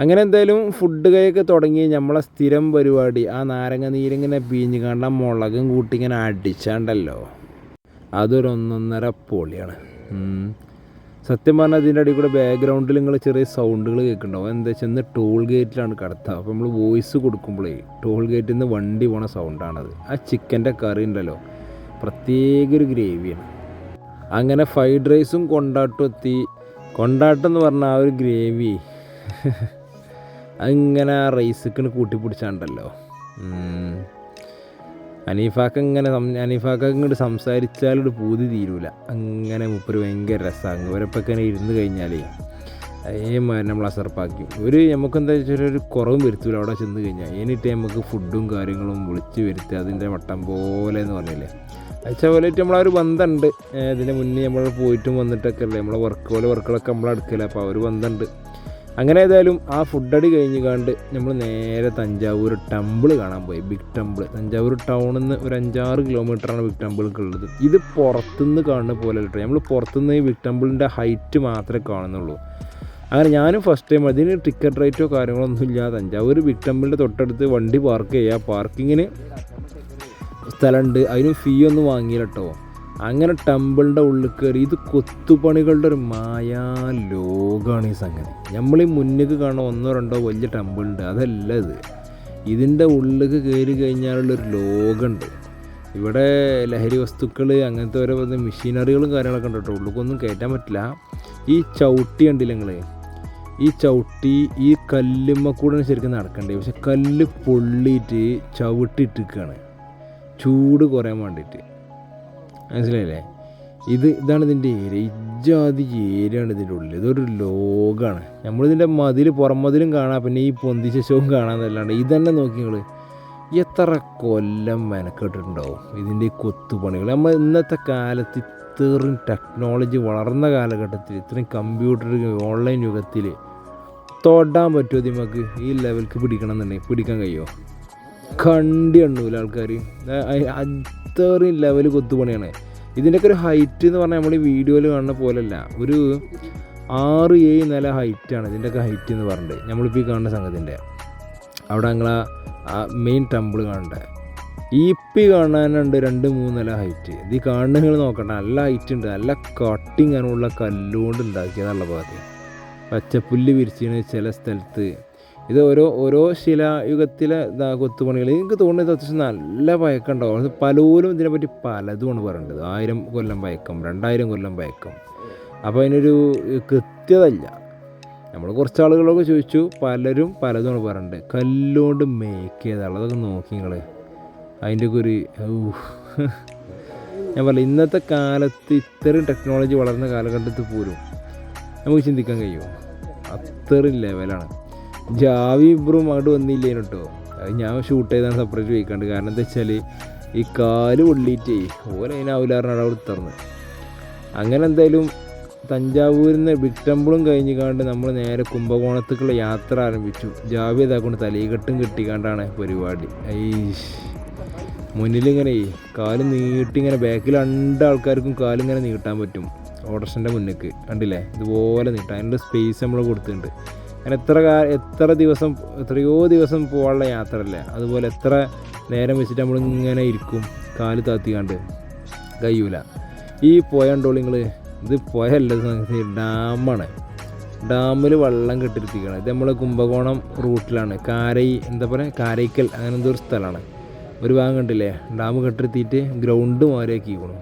അങ്ങനെ എന്തായാലും ഫുഡ് കൈയൊക്കെ തുടങ്ങി നമ്മളെ സ്ഥിരം പരിപാടി ആ നാരങ്ങ നീരിങ്ങനെ പീഞ്ഞ് കണ്ട മുളകും കൂട്ടി ഇങ്ങനെ അടിച്ചാണ്ടല്ലോ. അതൊരു ഒന്നൊന്നര പൊളിയാണ്. സത്യം പറഞ്ഞാൽ അതിന്റെ അടി കൂടെ ബാക്ക്ഗ്രൗണ്ടിൽ നിങ്ങൾ ചെറിയ സൗണ്ടുകൾ കേൾക്കുന്നുണ്ടാവും. എന്താ വെച്ചാൽ ഇന്ന് ടോൾ ഗേറ്റിലാണ് കടത്തുക അപ്പോൾ നമ്മൾ വോയിസ് കൊടുക്കുമ്പോഴേ ടോൾ ഗേറ്റിൽ നിന്ന് വണ്ടി പോണ സൗണ്ടാണത് ആ ചിക്കന്റെ കറി ഉണ്ടല്ലോ പ്രത്യേക ഒരു ഗ്രേവിയാണ് അങ്ങനെ ഫ്രൈഡ് റൈസും കൊണ്ടാട്ടും എത്തി. കൊണ്ടാട്ടം എന്ന് പറഞ്ഞാൽ ആ ഒരു ഗ്രേവി അങ്ങനെ ആ റൈസിക്കണ് കൂട്ടിപ്പിടിച്ചാണ്ടല്ലോ. അനീഫാക്ക ഇങ്ങനെ അനീഫാക്ക ഇങ്ങോട്ട് സംസാരിച്ചാലൊരു പൂതി തീരൂല. അങ്ങനെ മുപ്പര് ഭയങ്കര രസമാണ് ഇവരൊപ്പം ഇങ്ങനെ ഇരുന്ന് കഴിഞ്ഞാലേ അതേമാതിരി നമ്മൾ അസർപ്പാക്കി. ഒരു നമുക്ക് എന്താ വെച്ചാൽ ഒരു കുറവും വരുത്തൂല അവിടെ ചെന്ന് കഴിഞ്ഞാൽ എന്നിട്ട് നമുക്ക് ഫുഡും കാര്യങ്ങളും വിളിച്ച് വരുത്തുക അതിന്റെ വട്ടം പോലെ എന്ന് പറഞ്ഞില്ലേ. പോലെ നമ്മളെ ഒരു ബന്ധമുണ്ട് ഇതിന് മുന്നേ നമ്മൾ പോയിട്ടും വന്നിട്ടൊക്കെ അല്ലേ നമ്മളെ വർക്ക് പോലെ വർക്കുകളൊക്കെ നമ്മളെടുക്കില്ല അപ്പോൾ ആ ഒരു ബന്ധമുണ്ട് അങ്ങനെ ഏതായാലും ആ ഫുഡടി കഴിഞ്ഞ് കണ്ട് നമ്മൾ നേരെ തഞ്ചാവൂർ ടെമ്പിൾ കാണാൻ പോയി. ബിഗ് ടെമ്പിൾ തഞ്ചാവൂർ ടൗണിൽ നിന്ന് ഒരു അഞ്ചാറ് കിലോമീറ്ററാണ് ബിഗ് ടെമ്പിൾക്ക് ഉള്ളത്. ഇത് പുറത്തുനിന്ന് കാണുന്ന പോലെ കേട്ടോ നമ്മൾ പുറത്തുനിന്ന് ഈ ബിഗ് ടെമ്പിളിന്റെ ഹൈറ്റ് മാത്രമേ കാണുന്നുള്ളൂ. അങ്ങനെ ഞാനും ഫസ്റ്റ് ടൈം അതിന് ടിക്കറ്റ് റേറ്റോ കാര്യങ്ങളോ ഒന്നും ഇല്ല തഞ്ചാവൂർ ബിഗ് ടെമ്പിളിന്റെ തൊട്ടടുത്ത് വണ്ടി പാർക്ക് ചെയ്യുക പാർക്കിങ്ങിന് സ്ഥലമുണ്ട്. അതിന് ഫീ ഒന്നും വാങ്ങിയില്ല കേട്ടോ അങ്ങനെ ടെമ്പിളിന്റെ ഉള്ളിൽ കയറി ഇത് കൊത്തുപണികളുടെ ഒരു മായാ ലോകമാണ് ഈ സംഗതി. നമ്മൾ ഈ മുന്നിക്ക് കാണുന്ന ഒന്നോ രണ്ടോ വലിയ ടെമ്പിളുണ്ട്. അതല്ല ഇത്. ഇതിന്റെ ഉള്ളിലേക്ക് കയറി കഴിഞ്ഞാലുള്ളൊരു ലോകമുണ്ട്. ഇവിടെ ലഹരി വസ്തുക്കൾ അങ്ങനത്തെ ഓരോ മെഷീനറികളും കാര്യങ്ങളൊക്കെ ഉണ്ട് കേട്ടോ ഉള്ളിലേക്കൊന്നും കയറ്റാൻ പറ്റില്ല. ഈ ചവിട്ടി കണ്ടില്ല നിങ്ങൾ ഈ ചവിട്ടി ഈ കല്ലുമ്മ കൂടെ ശരിക്കും നടക്കണ്ടേ പക്ഷെ കല്ല് പൊള്ളിയിട്ട് ചവിട്ടിട്ടിരിക്കുകയാണ് ചൂട് കുറയാൻ വേണ്ടിയിട്ട്. മനസ്സിലായില്ലേ? ഇത് ഇതാണ് ഇതിന്റെ ഏരിയ. ഇജാതി ഏരിയാണ് ഇതിന്റെ ഉള്ളിൽ. ഇതൊരു ലോകമാണ് നമ്മളിതിന്റെ മതിൽ പുറം മതിലും കാണാം പിന്നെ ഈ പൊന്തിച്ച ഷോവും കാണാമെന്നല്ലാണ്ട് ഇതന്നെ നോക്കി നിങ്ങൾ എത്ര കൊല്ലം മെനക്കെട്ടിട്ടുണ്ടാവും ഇതിന്റെ കൊത്തുപണികൾ? നമ്മൾ ഇന്നത്തെ കാലത്ത് ഇത്രയും ടെക്നോളജി വളർന്ന കാലഘട്ടത്തിൽ ഇത്രയും കമ്പ്യൂട്ടർ ഓൺലൈൻ യുഗത്തിൽ തൊടാൻ പറ്റുമോ നമുക്ക്? ഈ ലെവൽക്ക് പിടിക്കണം എന്നുണ്ടെങ്കിൽ പിടിക്കാൻ കഴിയുമോ? കണ്ടി എണ്ണൂല ആൾക്കാർ അത്രയും ലെവൽ കൊത്തുപണിയാണ്. ഇതിന്റെയൊക്കെ ഒരു ഹൈറ്റ് എന്ന് പറഞ്ഞാൽ നമ്മൾ ഈ വീഡിയോയിൽ കാണുന്ന പോലെയല്ല ഒരു ആറ് ഏഴ് നില ഹൈറ്റാണ് ഇതിന്റെയൊക്കെ ഹൈറ്റ് എന്ന് പറഞ്ഞിട്ട്. നമ്മളിപ്പോൾ ഈ കാണുന്ന സംഗതിന്റെ അവിടെ ഞങ്ങളാ മെയിൻ ടെമ്പിൾ കാണണ്ടേ. ഈ പി കാണാനുണ്ട് രണ്ട് മൂന്ന് നില ഹൈറ്റ് ഇത് കാണുന്ന നിങ്ങൾ നോക്കണ്ട. നല്ല ഹൈറ്റ് ഉണ്ട്. നല്ല കട്ടിങ് അങ്ങനെയുള്ള കല്ലുകൊണ്ട് ഉണ്ടാക്കിയതാണുള്ള ഭാഗത്ത്. പച്ചപ്പുല്ല് വിരിച്ചിന് ചില സ്ഥലത്ത് ഇത് ഓരോ ഓരോ ശിലായുഗത്തിലെ കൊത്തുപണികൾ എനിക്ക് തോന്നുന്നത് അത്യാവശ്യം നല്ല പഴക്കം ഉണ്ടാവും അത് പലരും ഇതിനെപ്പറ്റി പലതുമാണ് പറയേണ്ടത് ആയിരം കൊല്ലം പഴക്കം രണ്ടായിരം കൊല്ലം പഴക്കം അപ്പോൾ അതിനൊരു കൃത്യത ഇല്ല നമ്മൾ കുറച്ച് ആളുകളൊക്കെ ചോദിച്ചു. പലരും പലതുമാണ് പറയേണ്ടത് കല്ലുകൊണ്ട് മേക്ക് ചെയ്താണ് അതൊക്കെ നോക്കി നിങ്ങൾ അതിന്റെ ഒക്കെ ഒരു ഞാൻ പറയില്ല ഇന്നത്തെ കാലത്ത് ഇത്രയും ടെക്നോളജി വളർന്ന കാലഘട്ടത്തിൽ പോലും നമുക്ക് ചിന്തിക്കാൻ കഴിയുമോ? അത്രയും ലെവലാണ് ജാവി ഇബ്രും അങ്ങോട്ട് വന്നില്ലേനു കേട്ടോ അത് ഞാൻ ഷൂട്ട് ചെയ്താണ് സെപ്പറേറ്റ് ചോദിക്കാണ്ട് കാരണം എന്താ വെച്ചാൽ ഈ കാൽ പൊള്ളിയിട്ടേ ഓല അതിനാവില്ലാറിനാണ് അവിടെ തറന്ന് അങ്ങനെ എന്തായാലും തഞ്ചാവൂരിൽ നിന്ന് ബിഗ് ടെമ്പിളും കഴിഞ്ഞ് കാണ്ട് നമ്മൾ നേരെ കുംഭകോണത്തേക്കുള്ള യാത്ര ആരംഭിച്ചു. ജാവി ഇതാക്കൊണ്ട് തലീകെട്ടും കെട്ടിക്കാണ്ടാണ് പരിപാടി. ഐഷ് മുന്നിലിങ്ങനെ കാൽ നീട്ടി ഇങ്ങനെ ബാക്കിൽ രണ്ട് ആൾക്കാർക്കും കാലിങ്ങനെ നീട്ടാൻ പറ്റും. ഓട്ടർഷന്റെ മുന്നിലേക്ക് കണ്ടില്ലേ? ഇതുപോലെ നീട്ടാം അതിന്റെ സ്പേസ് നമ്മൾ കൊടുത്തിട്ടുണ്ട്. അങ്ങനെ എത്ര എത്ര ദിവസം എത്രയോ ദിവസം പോകാനുള്ള യാത്രയല്ലേ? അതുപോലെ എത്ര നേരം വെച്ചിട്ട് നമ്മളിങ്ങനെ ഇരിക്കും കാൽ താത്തിക്കാണ്ട്. കഴിയൂല. ഈ പുഴ ഉണ്ടോ നിങ്ങൾ ഇത് പുഴയല്ല ഡാമാണ്. ഡാമിൽ വെള്ളം കെട്ടിരുത്തിക്കണം ഇത് നമ്മൾ കുംഭകോണം റൂട്ടിലാണ്. കാരൈ എന്താ പറയുക കാരൈക്കൽ അങ്ങനെ എന്തോ ഒരു സ്ഥലമാണ്. ഒരു ഭാഗം കണ്ടില്ലേ? ഡാം കെട്ടിരുത്തിയിട്ട് ഗ്രൗണ്ട് മാറിയാക്കിക്കണം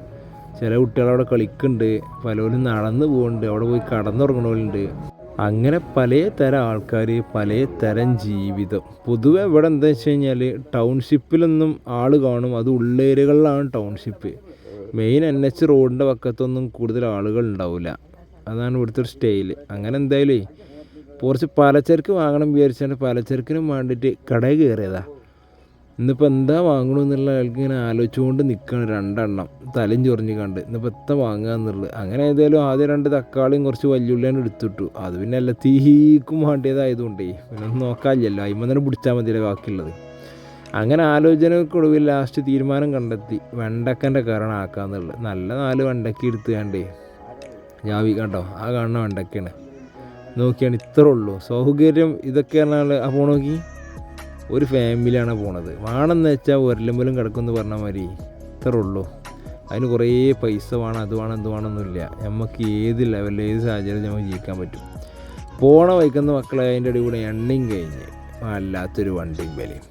ചില കുട്ടികൾ അവിടെ കളിക്കുന്നുണ്ട് പലരും നടന്ന് പോകുന്നുണ്ട് അവിടെ പോയി കടന്നുറങ്ങണവരുണ്ട് അങ്ങനെ പല തരം ആൾക്കാർ പല തരം ജീവിതം. പൊതുവെ ഇവിടെ എന്താ വെച്ച് കഴിഞ്ഞാൽ ടൗൺഷിപ്പിലൊന്നും ആൾ കാണും. അത് ഉള്ളേരിയകളിലാണ് ടൗൺഷിപ്പ്. മെയിൻ എൻ എച്ച് റോഡിന്റെ പക്കത്തൊന്നും കൂടുതൽ ആളുകൾ ഉണ്ടാവില്ല. അതാണ് ഇവിടുത്തെ ഒരു സ്റ്റൈൽ. അങ്ങനെ എന്തായാലും കുറച്ച് പലചരക്ക് വാങ്ങണം വിചാരിച്ചാൽ പലചരക്കിനും വേണ്ടിയിട്ട് കടയിൽ കയറിയതാ. ഇന്നിപ്പോൾ എന്താ വാങ്ങണമെന്നുള്ള ആൾക്ക് ഇങ്ങനെ ആലോചിച്ചുകൊണ്ട് നിൽക്കണം രണ്ടെണ്ണം. തലയും ചൊറിഞ്ഞ് കണ്ട്. ഇന്നിപ്പോൾ എത്ര വാങ്ങുക എന്നുള്ളത്. അങ്ങനെ ഏതായാലും ആദ്യം രണ്ട് തക്കാളിയും കുറച്ച് വല്യുള്ളിയാണ് എടുത്തിട്ടു. അത് പിന്നെ അല്ല തീക്കും വേണ്ടിയതായതുകൊണ്ടേ. പിന്നെ ഒന്നും നോക്കാനില്ലല്ലോ. അതിമ്മ തന്നെ പിടിച്ചാൽ മതിയല്ലോ ബാക്കിയുള്ളത്. അങ്ങനെ ആലോചനക്കൊടുവിൽ ലാസ്റ്റ് തീരുമാനം കണ്ടെത്തി. വെണ്ടക്കന്റെ കാരണം ആക്കാന്നുള്ളത് നല്ല നാല് വെണ്ടക്ക എടുത്ത് കണ്ടേ. ജാവി കണ്ടോ? ആ കാണുന്ന വെണ്ടക്കയാണ്. നോക്കിയാണ് ഇത്രേ ഉള്ളൂ. സൗകര്യം ഇതൊക്കെ ആ പോണ നോക്കി. ഒരു ഫാമിലിയാണ് പോണത്. വേണമെന്ന് വെച്ചാൽ ഒരലമ്പലും കിടക്കുമെന്ന് പറഞ്ഞ മാതിരി ഇത്ര ഉള്ളൂ. അതിന് കുറേ പൈസ വേണം അത് വേണം ഇത് വേണമെന്നില്ല നമുക്ക് ഏത് ലെവലിൽ ഏത് സാഹചര്യം നമുക്ക് ജീവിക്കാൻ പറ്റും. പോണ വൈക്കുന്ന മക്കളെ അതിന്റെ അടി കൂടെ എണ്ണയും കഴിഞ്ഞ്. വല്ലാത്തൊരു വണ്ടിയും വിലയും.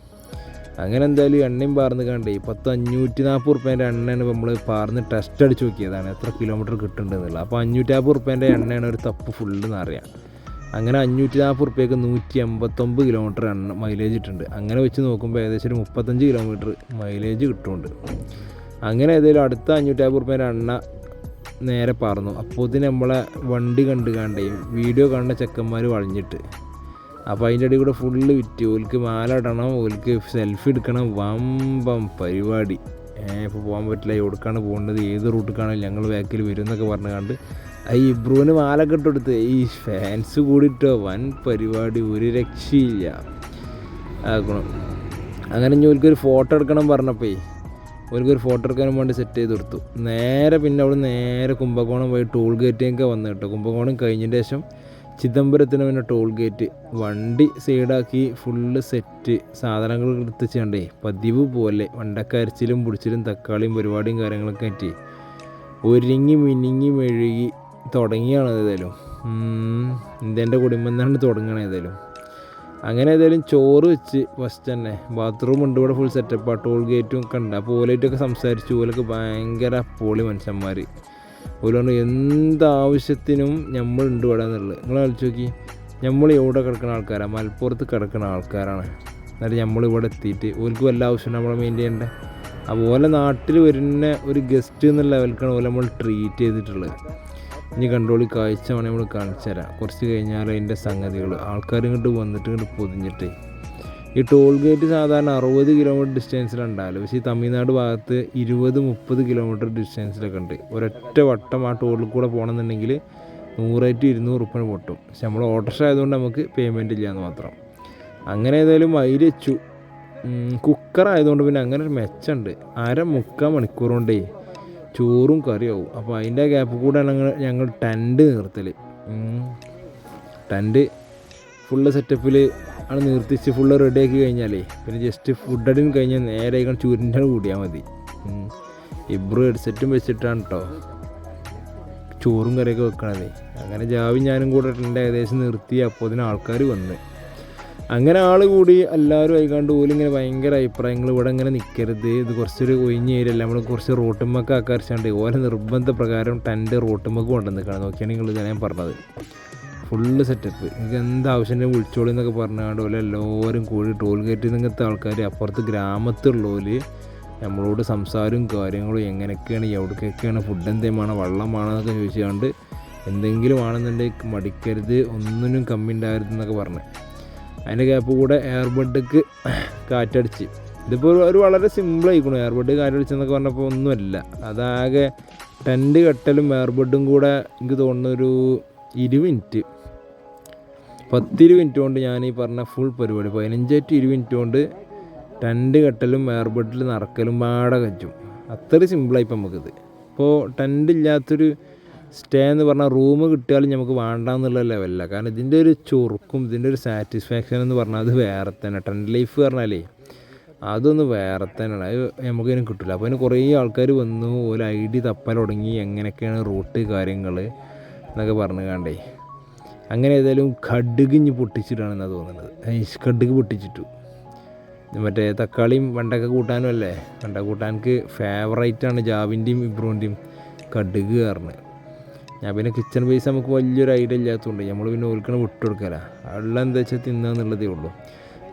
അങ്ങനെ എന്തായാലും എണ്ണയും പാർന്ന് കണ്ടേ പത്ത് അഞ്ഞൂറ്റി നാൽപ്പത് റുപ്യേന്റെ എണ്ണയാണ് നമ്മൾ പാർന്ന് ടെസ്റ്റ് അടിച്ച് നോക്കിയതാണ്. എത്ര കിലോമീറ്റർ കിട്ടുന്നുണ്ടെന്നുള്ളത്. അപ്പോൾ അഞ്ഞൂറ്റി നാൽപ്പത് റുപ്യേന്റെ എണ്ണയാണ് ഒരു തപ്പ് ഫുള്ള് എന്നറിയാം അങ്ങനെ അഞ്ഞൂറ്റി നാൽപ്പത് റുപ്യക്ക് നൂറ്റി എൺപത്തൊമ്പത് കിലോമീറ്റർ എണ്ണ മൈലേജ് ഇട്ടുണ്ട് അങ്ങനെ വെച്ച് നോക്കുമ്പോൾ ഏകദേശം ഒരു മുപ്പത്തഞ്ച് കിലോമീറ്റർ മൈലേജ് കിട്ടുന്നുണ്ട്. അങ്ങനെ ഏതെങ്കിലും അടുത്ത അഞ്ഞൂറ്റി നാൽപ്പത് റുപ്യേന്റെ എണ്ണ നേരെ പറന്നു. അപ്പോൾ ഇതിന് നമ്മളെ വണ്ടി കണ്ട് കണ്ടേയും വീഡിയോ കണ്ട ചെക്കന്മാർ വളഞ്ഞിട്ട്. അപ്പോൾ അതിന്റെ ഇടയിൽ കൂടെ ഫുള്ള് വിറ്റ്. ഓൽക്ക് മാല ഇടണം ഓൽക്ക് സെൽഫി എടുക്കണം. വമ്പം പരിപാടി. ഇപ്പോൾ പോകാൻ പറ്റില്ല. എവിടേക്കാണ് പോകേണ്ടത്? ഏത് റൂട്ടിലാണ് ഞങ്ങൾ ബാക്കിൽ വരും എന്നൊക്കെ പറഞ്ഞു കണ്ട് ഈ ബ്രൂന് മാലൊക്കെ ഇട്ടെടുത്ത് ഈ ഫാൻസ് കൂടിയിട്ടോ വൻ പരിപാടി ഒരു രക്ഷയില്ല. ആക്കണം അങ്ങനെ ഇനി ഓൽക്കൊരു ഫോട്ടോ എടുക്കണം പറഞ്ഞപ്പോഴേ ഒരു ഫോട്ടോ എടുക്കാനും വേണ്ടി സെറ്റ് ചെയ്ത് കൊടുത്തു. നേരെ പിന്നെ അവിടെ നേരെ കുംഭകോണം പോയി ടോൾ ഗേറ്റിലേക്ക് വന്നു കേട്ടോ. കുംഭകോണം കഴിഞ്ഞതിന് ശേഷം ചിദംബരത്തിന് പിന്നെ ടോൾ ഗേറ്റ് വണ്ടി സൈഡാക്കി ഫുള്ള് സെറ്റ് സാധനങ്ങൾ എടുത്തുവണ്ടേ പതിവ് പോലെ വണ്ടക്കരച്ചിലും പിടിച്ചിലും തക്കാളിയും പരിപാടിയും കാര്യങ്ങളൊക്കെ ആയിട്ട് ഒരുങ്ങി മിനിങ്ങി മെഴുകി തുടങ്ങിയാണ് ഏതായാലും. ഇന്ത്യന്റെ കുടുംബം തന്നെയാണ് തുടങ്ങണത് ഏതായാലും. അങ്ങനെ ഏതായാലും ചോറ് വെച്ച് ഫസ്റ്റ് തന്നെ ബാത്റൂം ഉണ്ട് ഇവിടെ ഫുൾ സെറ്റപ്പ് ടോൾ ഗേറ്റും ഒക്കെ ഉണ്ട്. അപ്പോൾ ഓലായിട്ടൊക്കെ സംസാരിച്ചു ഓലൊക്കെ ഭയങ്കര അപ്പോളി മനുഷ്യന്മാർ ഓൽ പറഞ്ഞു എന്താവശ്യത്തിനും നമ്മളുണ്ട് ഇവിടെ എന്നുള്ളത്. നിങ്ങൾ കളിച്ചു നോക്കി നമ്മൾ എവിടെ കിടക്കുന്ന ആൾക്കാരാണ് മലപ്പുറത്ത് കിടക്കുന്ന ആൾക്കാരാണ്. എന്നിട്ട് നമ്മൾ ഇവിടെ എത്തിയിട്ട് ഓർക്ക് വല്ല ആവശ്യം നമ്മളെ മെയിൻ ചെയ്യേണ്ട? അപ്പോൾ ഓലെ നാട്ടിൽ വരുന്ന ഒരു ഗസ്റ്റ് എന്നുള്ള ലെവൽക്കാണ് ഓലെ നമ്മൾ ട്രീറ്റ് ചെയ്തിട്ടുള്ളത്. ഇനി കണ്ടോളി കാഴ്ച വേണമെങ്കിൽ നമ്മൾ കാണിച്ചു തരാം. കുറച്ച് കഴിഞ്ഞാൽ അതിന്റെ സംഗതികൾ ആൾക്കാർ ഇങ്ങോട്ട് വന്നിട്ട് ഇങ്ങോട്ട് പൊതിഞ്ഞിട്ട്. ഈ ടോൾ ഗേറ്റ് സാധാരണ അറുപത് കിലോമീറ്റർ ഡിസ്റ്റൻസിലുണ്ടാവില്ല പക്ഷേ ഈ തമിഴ്നാട് ഭാഗത്ത് ഇരുപത് മുപ്പത് കിലോമീറ്റർ ഡിസ്റ്റൻസിലൊക്കെ ഉണ്ട് ഒരൊറ്റ വട്ടം ആ ടോളിൽ കൂടെ പോകണമെന്നുണ്ടെങ്കിൽ നൂറ് ടു ഇരുന്നൂറ് ഉറുപ്പിന് പൊട്ടും. പക്ഷെ നമ്മൾ ഓട്ടോഷ ആയതുകൊണ്ട് നമുക്ക് പേയ്മെന്റ് ഇല്ലയെന്ന് മാത്രം. അങ്ങനെ ഏതായാലും വൈര് വെച്ചു. കുക്കർ പിന്നെ അങ്ങനെ ഒരു മെച്ചമുണ്ട് അര മുക്കാൽ മണിക്കൂർ കൊണ്ടേ ചോറും കറിയാവും. അപ്പോൾ അതിന്റെ ഗ്യാപ്പ് കൂടെ ഞങ്ങൾ ഞങ്ങൾ ടെന്റ് നിർത്തൽ ടെന്റ് ഫുള്ള് സെറ്റപ്പിൽ ആണ് നിർത്തിച്ച് ഫുള്ള് റെഡിയാക്കി കഴിഞ്ഞാലേ പിന്നെ ജസ്റ്റ് ഫുഡ് അടിന് കഴിഞ്ഞാൽ നേരെ ആയിക്കാൻ ചുരുന്റെ കൂടിയാൽ മതി. ഇബ്രൂ ഹെഡ്സെറ്റും വെച്ചിട്ടാണ് കേട്ടോ ചോറും കറിയൊക്കെ വെക്കണത്. അങ്ങനെ ജാവി ഞാനും കൂടെ ഏകദേശം നിർത്തി അപ്പോൾ അതിന് ആൾക്കാർ വന്ന്. അങ്ങനെ ആൾ കൂടി എല്ലാവരും ആയിക്കാണ്ട് ഓലിങ്ങനെ ഭയങ്കര അഭിപ്രായങ്ങൾ ഇവിടെ ഇങ്ങനെ നിൽക്കരുത് ഇത് കുറച്ചൊരു ഒഴിഞ്ഞ ഏരിയ അല്ല നമ്മൾ കുറച്ച് റോട്ടുമ്മക്ക് ആക്കാരിച്ചാണ്ട് ഓരോ നിർബന്ധ പ്രകാരം ടെന്റ് റോട്ടുമ്മക്ക് കൊണ്ടുവന്നിക്കാണ്. നോക്കിയാണ് നിങ്ങൾ ഞാൻ പറഞ്ഞത്. ഫുള്ള് സെറ്റപ്പ് നിങ്ങൾക്ക് എന്ത് ആവശ്യമില്ല വിളിച്ചോളി എന്നൊക്കെ പറഞ്ഞാണ്ട് പോലെ എല്ലാവരും കൂടി ടോൾ ഗേറ്റിൽ നിന്നത്തെ ആൾക്കാർ അപ്പുറത്ത് ഗ്രാമത്തിലുള്ളവർ നമ്മളോട് സംസാരവും കാര്യങ്ങളും എങ്ങനെയൊക്കെയാണ് എവിടേക്കൊക്കെയാണ് ഫുഡ് എന്തേലും വേണം വെള്ളമാണോ എന്നൊക്കെ ചോദിച്ചുകൊണ്ട് എന്തെങ്കിലും ആണെന്നുണ്ടെങ്കിൽ മടിക്കരുത് ഒന്നിനും കമ്മി ഉണ്ടാകരുത് എന്നൊക്കെ പറഞ്ഞു. അതിന്റെ ഗ്യാപ്പ് കൂടെ എയർബഡ്ക്ക് കാറ്റടിച്ച്. ഇതിപ്പോൾ ഒരു വളരെ സിമ്പിൾ ആയിക്കണു. എയർബഡ് കാറ്റടിച്ചെന്നൊക്കെ പറഞ്ഞപ്പോൾ ഒന്നുമല്ല. അതാകെ ടെന്റ് കെട്ടലും എയർബഡും കൂടെ എനിക്ക് തോന്നുന്ന ഒരു ഇരുപത് മിനിറ്റ് പത്തിരു മിനിറ്റ് കൊണ്ട് ഞാൻ ഈ പറഞ്ഞ ഫുൾ പരിപാടി. പതിനഞ്ച് ടു ഇരുപത് മിനിറ്റ് കൊണ്ട് ടെന്റ് കെട്ടലും എയർബഡിൽ നടക്കലും പാടെ കച്ചും അത്ര സിമ്പിളായി ഇപ്പം നമുക്കിത്. ഇപ്പോൾ ടെന്റ് ഇല്ലാത്തൊരു സ്റ്റേ എന്ന് പറഞ്ഞാൽ റൂം കിട്ടിയാലും നമുക്ക് വേണ്ട എന്നുള്ള ലെവലില്ല കാരണം ഇതിന്റെ ഒരു ചുറുക്കും ഇതിന്റെ ഒരു സാറ്റിസ്ഫാക്ഷൻ എന്ന് പറഞ്ഞാൽ അത് വേറെ തന്നെ. ടെന്റ് ലൈഫ് പറഞ്ഞാലേ അതൊന്ന് വേറെ തന്നെയാണ്. അത് നമുക്കതിനും കിട്ടില്ല അപ്പോൾ അതിന് കുറേ ആൾക്കാർ വന്നു ഒരു ഐ ഡി തപ്പൽ തുടങ്ങി എങ്ങനെയൊക്കെയാണ് റൂട്ട് കാര്യങ്ങൾ എന്നൊക്കെ പറഞ്ഞു കണ്ടേ. അങ്ങനെ ഏതായാലും കടുകിഞ്ഞ് പൊട്ടിച്ചിട്ടാണെന്നാണ് തോന്നുന്നത്. കടുക് പൊട്ടിച്ചിട്ടു. മറ്റേ തക്കാളിയും വെണ്ടക്ക കൂട്ടാനും അല്ലേ? വെണ്ട കൂട്ടാനക്ക് ഫേവറേറ്റാണ് ജാവിന്റെയും ഇബ്രോന്റെയും കടുക് കാരണം ഞാൻ പിന്നെ കിച്ചൺ ബേസ് നമുക്ക് വലിയൊരു ഐഡിയ ഇല്ലാത്തതുകൊണ്ട് നമ്മൾ പിന്നെ ഓൽക്കണ വിട്ടു കൊടുക്കല ഉള്ള എന്താ വെച്ചാൽ തിന്നാന്നുള്ളതേ ഉള്ളൂ.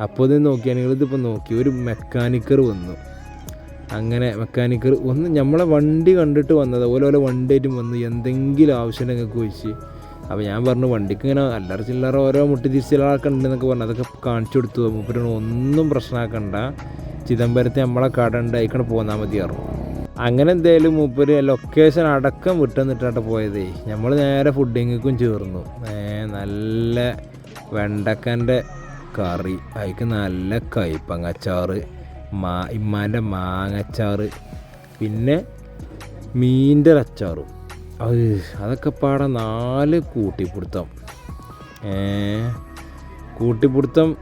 അപ്പോൾ ഇത് നോക്കിയാണെങ്കിൽ ഇതിപ്പോൾ നോക്കി ഒരു മെക്കാനിക്കർ വന്നു. അങ്ങനെ മെക്കാനിക്കർ ഒന്ന് നമ്മളെ വണ്ടി കണ്ടിട്ട് വന്നത് ഓരോ ഓരോ വണ്ടിയായിട്ടും വന്ന്. എന്തെങ്കിലും ആവശ്യം ഞങ്ങൾക്ക് ചോദിച്ച്. അപ്പോൾ ഞാൻ പറഞ്ഞു വണ്ടിക്ക് ഇങ്ങനെ അല്ലറ ചില്ലറ ഓരോ മുട്ടി തിരിച്ചിലൊക്കെ ഉണ്ടെന്നൊക്കെ പറഞ്ഞു. അതൊക്കെ കാണിച്ചു കൊടുത്തു. മൂപ്പരോട് ഒന്നും പ്രശ്നമാക്കണ്ട. ചിദംബരത്തെ നമ്മളെ കട ഉണ്ടായിക്കണ പോന്നാൽ മതിയായിരുന്നു അങ്ങനെ എന്തായാലും മൂപ്പര് ലൊക്കേഷൻ അടക്കം വിട്ടെന്നിട്ടാണ് പോയതേ. നമ്മൾ നേരെ ഫുഡിങ്ങും ചേർന്നു. നല്ല വെണ്ടക്കന്റെ കറി. അതിക്ക് നല്ല കയ്പങ്ങച്ചാറ് മാ ഇമ്മാന്റെ മാങ്ങച്ചാറ് പിന്നെ മീന്റെ അച്ചാറും. അത് അതൊക്കെ പാടെ നാല് കൂട്ടിപ്പിടുത്തം. കൂട്ടിപ്പിടുത്തം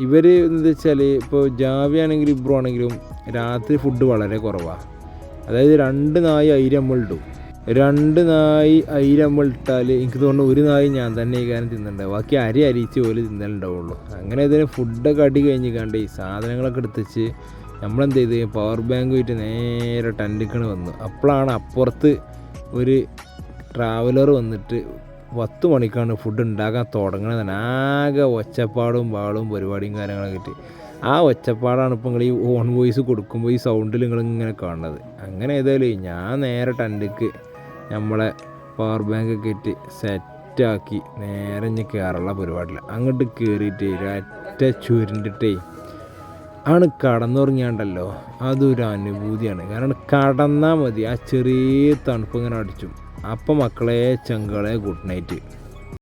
ഇവർ എന്താ വെച്ചാൽ ഇപ്പോൾ ജാവി ആണെങ്കിലും ഇബ്രു ആണെങ്കിലും രാത്രി ഫുഡ് വളരെ കുറവാണ് അതായത് രണ്ട് നായി അയിരം ഇടും. രണ്ട് നായി അയിരം നമ്മൾ ഇട്ടാൽ എനിക്ക് തോന്നുന്നു ഒരു നായി ഞാൻ തന്നെ ഈ കാര്യം തിന്നണ്ടാവും ബാക്കി അരി അരിച്ച് പോലെ തിന്നലുണ്ടാവുള്ളൂ. അങ്ങനെ ഇതിന് ഫുഡൊക്കെ അടി കഴിഞ്ഞ് കണ്ട് ഈ സാധനങ്ങളൊക്കെ എടുത്തിച്ച് നമ്മളെന്ത് ചെയ്ത്? പവർ ബാങ്ക് പോയിട്ട് നേരെ ടെന്റിക്കണ് വന്നു. അപ്പോഴാണ് അപ്പുറത്ത് ഒരു ട്രാവലർ വന്നിട്ട് പത്ത് മണിക്കാണ് ഫുഡ് ഉണ്ടാക്കാൻ തുടങ്ങണത്. തന്നെ ആകെ ഒച്ചപ്പാടും പാടും പരിപാടിയും കാര്യങ്ങളൊക്കെ ആയിട്ട്. ആ ഒച്ചപ്പാടാണ് ഇപ്പോൾ നിങ്ങൾ ഈ ഓൺ വോയിസ് കൊടുക്കുമ്പോൾ ഈ സൗണ്ടിൽ നിങ്ങൾ ഇങ്ങനെ കാണുന്നത്. അങ്ങനെ ഏതായാലും ഞാൻ നേരെ ടെന്റിക്ക് നമ്മളെ പവർ ബാങ്ക് ഇട്ട് സെറ്റാക്കി നേരെ ഇനി കയറുള്ള പരിപാടിയില്ല. അങ്ങോട്ട് കയറിയിട്ട് ഒറ്റ ചുരുണ്ടിട്ടേ ആണ് കടന്നുറങ്ങിയാണ്ടല്ലോ. അതൊരു അനുഭൂതിയാണ്. കാരണം കടന്നാൽ മതി. ആ ചെറിയ തണുപ്പ് ഇങ്ങനെ അടിച്ചു. അപ്പം മക്കളെ ചെങ്കളെ ഗുഡ് നൈറ്റ്